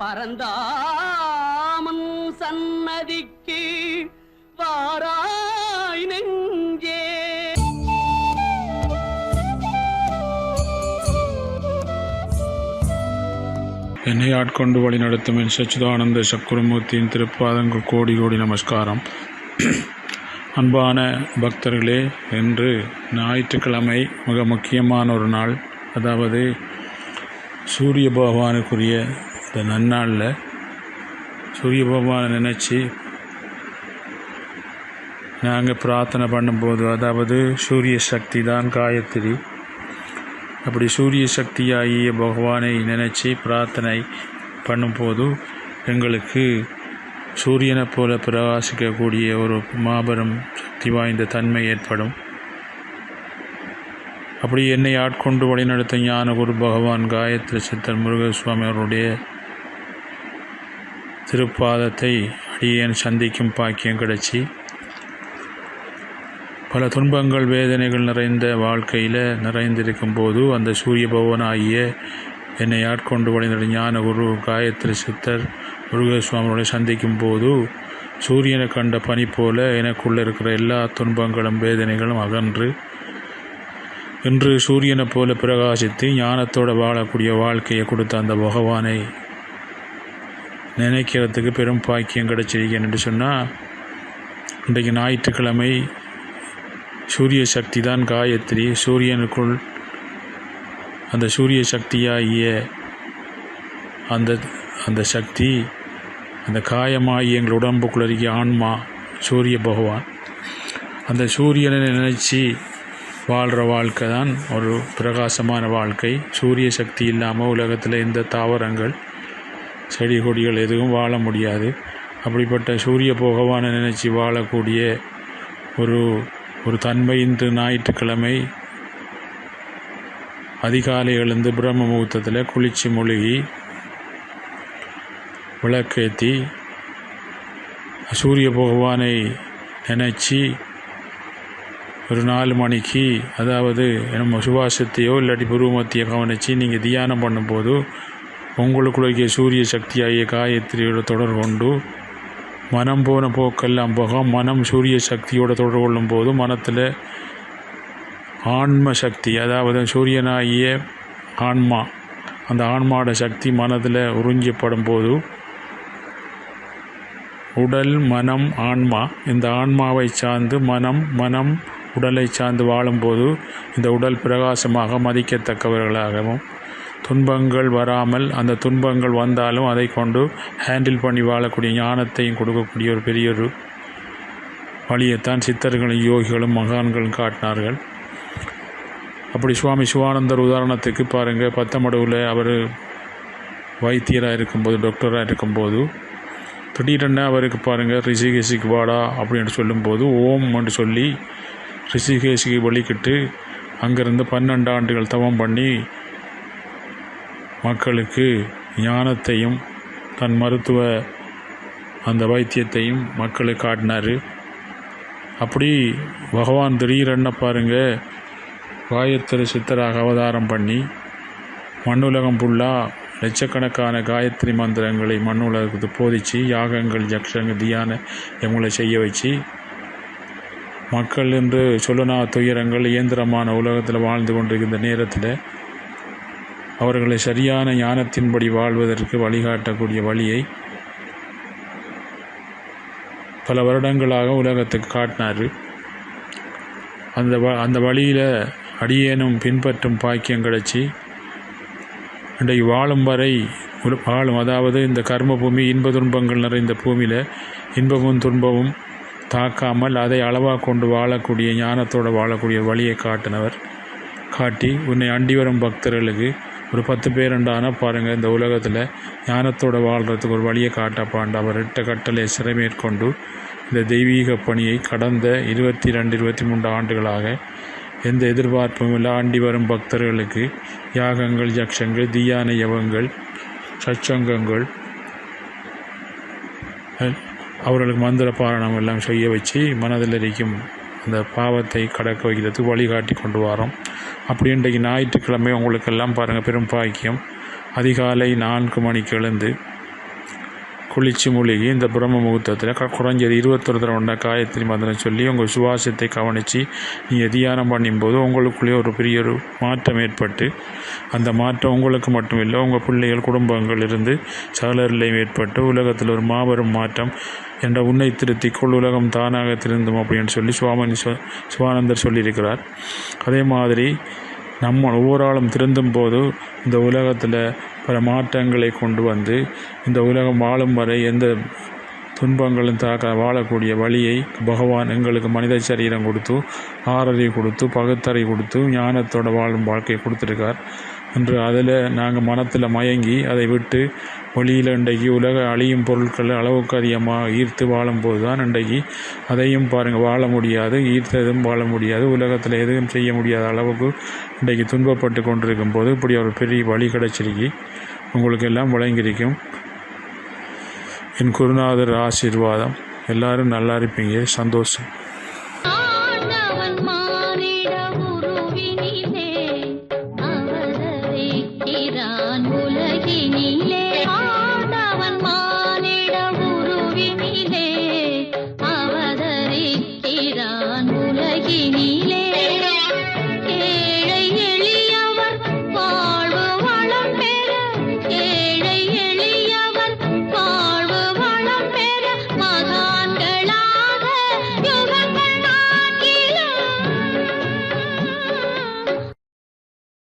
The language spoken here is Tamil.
பரந்தாமன் சன்னதிக்கு வாராய் நெஞ்சே. என்னை ஆட்கொண்டு வழி நடத்தும் என் சச்சிதானந்த சக்குரமூர்த்தியின் திருப்பாதங்கள் கோடி கோடி நமஸ்காரம். அன்பான பக்தர்களே என்று ஞாயிற்றுக்கிழமை மிக முக்கியமான ஒரு நாள். அதாவது சூரிய பகவானுக்குரிய இந்த நன்னாளில் சூரிய பகவானை நினச்சி நாங்கள் பிரார்த்தனை பண்ணும்போது அதாவது சூரிய சக்தி தான் காயத்ரி. அப்படி சூரிய சக்தியாகிய பகவானை நினச்சி பிரார்த்தனை பண்ணும்போது எங்களுக்கு சூரியனைப் போல பிரகாசிக்கக்கூடிய ஒரு மாபெரும் சக்தி வாய்ந்த தன்மை ஏற்படும். அப்படி என்னை ஆட்கொண்டு வழிநடத்த ஞான குரு பகவான் காயத்ரி சித்தர் முருகசுவாமி அவருடைய திருப்பாதத்தை அடியேன் சந்திக்கும் பாக்கியம் கிடைச்சி. பல துன்பங்கள் வேதனைகள் நிறைந்த வாழ்க்கையில் நிறைந்திருக்கும் போது அந்த சூரிய பகவான் ஆகிய என்னை ஆட்கொண்டு வழிந்த ஞான குரு காயத்ரி சித்தர் முருகசுவாமியோட சந்திக்கும் போது சூரியனை கண்ட பனி போல எனக்குள்ளே இருக்கிற எல்லா துன்பங்களும் வேதனைகளும் அகன்று. இன்று சூரியனை போல பிரகாசித்து ஞானத்தோடு வாழக்கூடிய வாழ்க்கையை கொடுத்த அந்த பகவானை நினைக்கிறதுக்கு பெரும் பாக்கியம் கிடைச்சிருக்கேன் என்று சொன்னால் இன்றைக்கு ஞாயிற்றுக்கிழமை சூரிய சக்தி தான் காயத்ரி. சூரியனுக்குள் அந்த சூரிய சக்தியாகிய அந்த அந்த சக்தி அந்த காயமாகி எங்கள் உடம்புக்குள்ள இருக்கிய ஆன்மா சூரிய பகவான். அந்த சூரியனை நினச்சி வாழ்கிற வாழ்க்கை தான் ஒரு பிரகாசமான வாழ்க்கை. சூரிய சக்தி இல்லாமல் உலகத்தில் எந்த தாவரங்கள் செடி கொடிகள் எதுவும் வாழ முடியாது. அப்படிப்பட்ட சூரிய பகவானை நினச்சி வாழக்கூடிய ஒரு ஒரு தன்மை இன்று ஞாயிற்றுக்கிழமை அதிகாலை எழுந்து பிரம்ம முகூர்த்தத்தில் குளிச்சு மூழ்கி விளக்கேற்றி சூரிய பகவானை நினச்சி ஒரு நாலு மணிக்கு அதாவது நம்ம சுபாசத்தையோ இல்லாட்டி புருவமத்தையோ கவனித்து நீங்கள் தியானம் பண்ணும்போது உங்களுக்குள்ளே சூரிய சக்தியாகிய காயத்ரியோட தொடர்பு கொண்டு மனம் போன போக்கெல்லாம் போக மனம் சூரிய சக்தியோட தொடர்பு கொள்ளும் போது மனத்தில் ஆன்ம சக்தி அதாவது சூரியனாகிய ஆன்மா அந்த ஆன்மாவோட சக்தி மனதில் உறிஞ்சப்படும் போது உடல் மனம் ஆன்மா இந்த ஆன்மாவை சார்ந்து மனம் மனம் உடலை சார்ந்து வாழும்போது இந்த உடல் பிரகாசமாக மதிக்கத்தக்கவர்களாகவும் துன்பங்கள் வராமல் அந்த துன்பங்கள் வந்தாலும் அதை கொண்டு ஹேண்டில் பண்ணி வாழக்கூடிய ஞானத்தையும் கொடுக்கக்கூடிய ஒரு பெரிய ஒரு வழியைத்தான் சித்தர்களும் யோகிகளும் மகான்களும் காட்டினார்கள். அப்படி சுவாமி சிவானந்தர் உதாரணத்துக்கு பாருங்கள் பத்தமடவில் அவர் வைத்தியராக இருக்கும்போது டாக்டராக இருக்கும்போது திடீரென அவருக்கு பாருங்கள் ரிஷிகேஷிக்கு வாடா அப்படின்னு சொல்லும்போது ஓம் என்று சொல்லி ரிஷிகேஷிக்கு வழிக்கிட்டு அங்கேருந்து பன்னெண்டு ஆண்டுகள் தவம் பண்ணி மக்களுக்கு ஞானத்தையும் தன் மருத்துவ அந்த வைத்தியத்தையும் மக்களுக்கு காட்டினார். அப்படி பகவான் திடீரென்ன பாருங்கள் காயத்ரி சித்தராக அவதாரம் பண்ணி மண்ணுலகம் ஃபுல்லாக லட்சக்கணக்கான காயத்ரி மந்திரங்களை மண்ணுலகத்துக்கு போதிச்சு யாகங்கள் ஜக்ஷங்கள் தியான இவங்களை செய்ய வச்சு மக்கள் என்று சொல்லனா துயரங்கள் இயந்திரமான உலகத்தில் வாழ்ந்து கொண்டிருக்கின்ற நேரத்தில் அவர்களை சரியான ஞானத்தின்படி வாழ்வதற்கு வழிகாட்டக்கூடிய வழியை பல வருடங்களாக உலகத்துக்கு காட்டினார். அந்த வ அந்த வழியில் அடியேனும் பின்பற்றும் பாக்கியம் கிடச்சி இன்றைக்கு வாழும் வரை வாழும் அதாவது இந்த கர்ம பூமி இன்ப துன்பங்கள் நிறைந்த பூமியில் இன்பமும் துன்பமும் தாக்காமல் அதை அளவாக கொண்டு வாழக்கூடிய ஞானத்தோடு வாழக்கூடிய வழியை காட்டினவர். காட்டி உன்னை அண்டி வரும் பக்தர்களுக்கு ஒரு பத்து பேருண்டான பாருங்கள் இந்த உலகத்தில் ஞானத்தோடு வாழ்கிறதுக்கு ஒரு வழியை காட்டப்பாண்டு அவர் இட்ட கட்டளை சிறை மேற்கொண்டு இந்த தெய்வீக பணியை கடந்த இருபத்தி ரெண்டு இருபத்தி மூன்று ஆண்டுகளாக எந்த எதிர்பார்ப்பும் இல்லை. ஆண்டி வரும் பக்தர்களுக்கு யாகங்கள் யக்ஷங்கள் தீயான யவங்கள் சச்சங்கங்கள் அவர்களுக்கு மந்திர பாரணம் எல்லாம் செய்ய வச்சு மனதில் இருக்கும் அந்த பாவத்தை கடக்க வைக்கிறதுக்கு வழிகாட்டி கொண்டு வரோம். அப்படி இன்றைக்கு ஞாயிற்றுக்கிழமை உங்களுக்கெல்லாம் பாருங்கள் பெரும் பாக்கியம். அதிகாலை நான்கு மணிக்கு எழுந்து குளிச்சு மூழ்கி இந்த பிரம்ம முகூர்த்தத்தில் க குறைஞ்சது இருபத்தொரு தடவை காயத்ரி மந்திரம் சொல்லி உங்கள் சுவாசத்தை கவனித்து நீங்கள் தியானம் பண்ணும்போது உங்களுக்குள்ளேயே ஒரு பெரிய ஒரு மாற்றம் ஏற்பட்டு அந்த மாற்றம் உங்களுக்கு மட்டும் இல்லை உங்கள் பிள்ளைகள் குடும்பங்கள் இருந்து சகலரிலையும் ஏற்பட்டு உலகத்தில் ஒரு மாபெரும் மாற்றம் என்ற உன்னை திருத்திக்குள் உலகம் தானாக திருந்தும் அப்படின்னு சொல்லி சுவாமி சுவானந்தர் சிவானந்தர் சொல்லியிருக்கிறார். அதே மாதிரி நம்ம ஒவ்வொரு ஆளும் திருந்தும் போது இந்த உலகத்தில் பல மாற்றங்களை கொண்டு வந்து இந்த உலகம் வாழும் வரை எந்த துன்பங்களும் தாக்க வாழக்கூடிய வழியை பகவான் எங்களுக்கு மனித சரீரம் கொடுத்து ஆறறிவு கொடுத்து பகுத்தறை கொடுத்து ஞானத்தோட வாழும் வாழ்க்கையை கொடுத்துருக்கார். என்று அதில் நாங்கள் மனத்தில் மயங்கி அதை விட்டு வெளியில் இன்றைக்கு உலக அழியும் பொருட்களை அளவுக்கு அதிகமாக ஈர்த்து வாழும்போது தான் இன்றைக்கு அதையும் பாருங்கள் வாழ முடியாது ஈர்த்ததும் வாழ முடியாது உலகத்தில் எதுவும் செய்ய முடியாத அளவுக்கு இன்றைக்கு துன்பப்பட்டு கொண்டிருக்கும் போது இப்படி ஒரு பெரிய வழி கிடச்சிருக்கு. உங்களுக்கு எல்லாம் வழங்கியிருக்கும் என் குருநாதர் ஆசீர்வாதம். எல்லாரும் நல்லா இருப்பீங்க. சந்தோஷம்.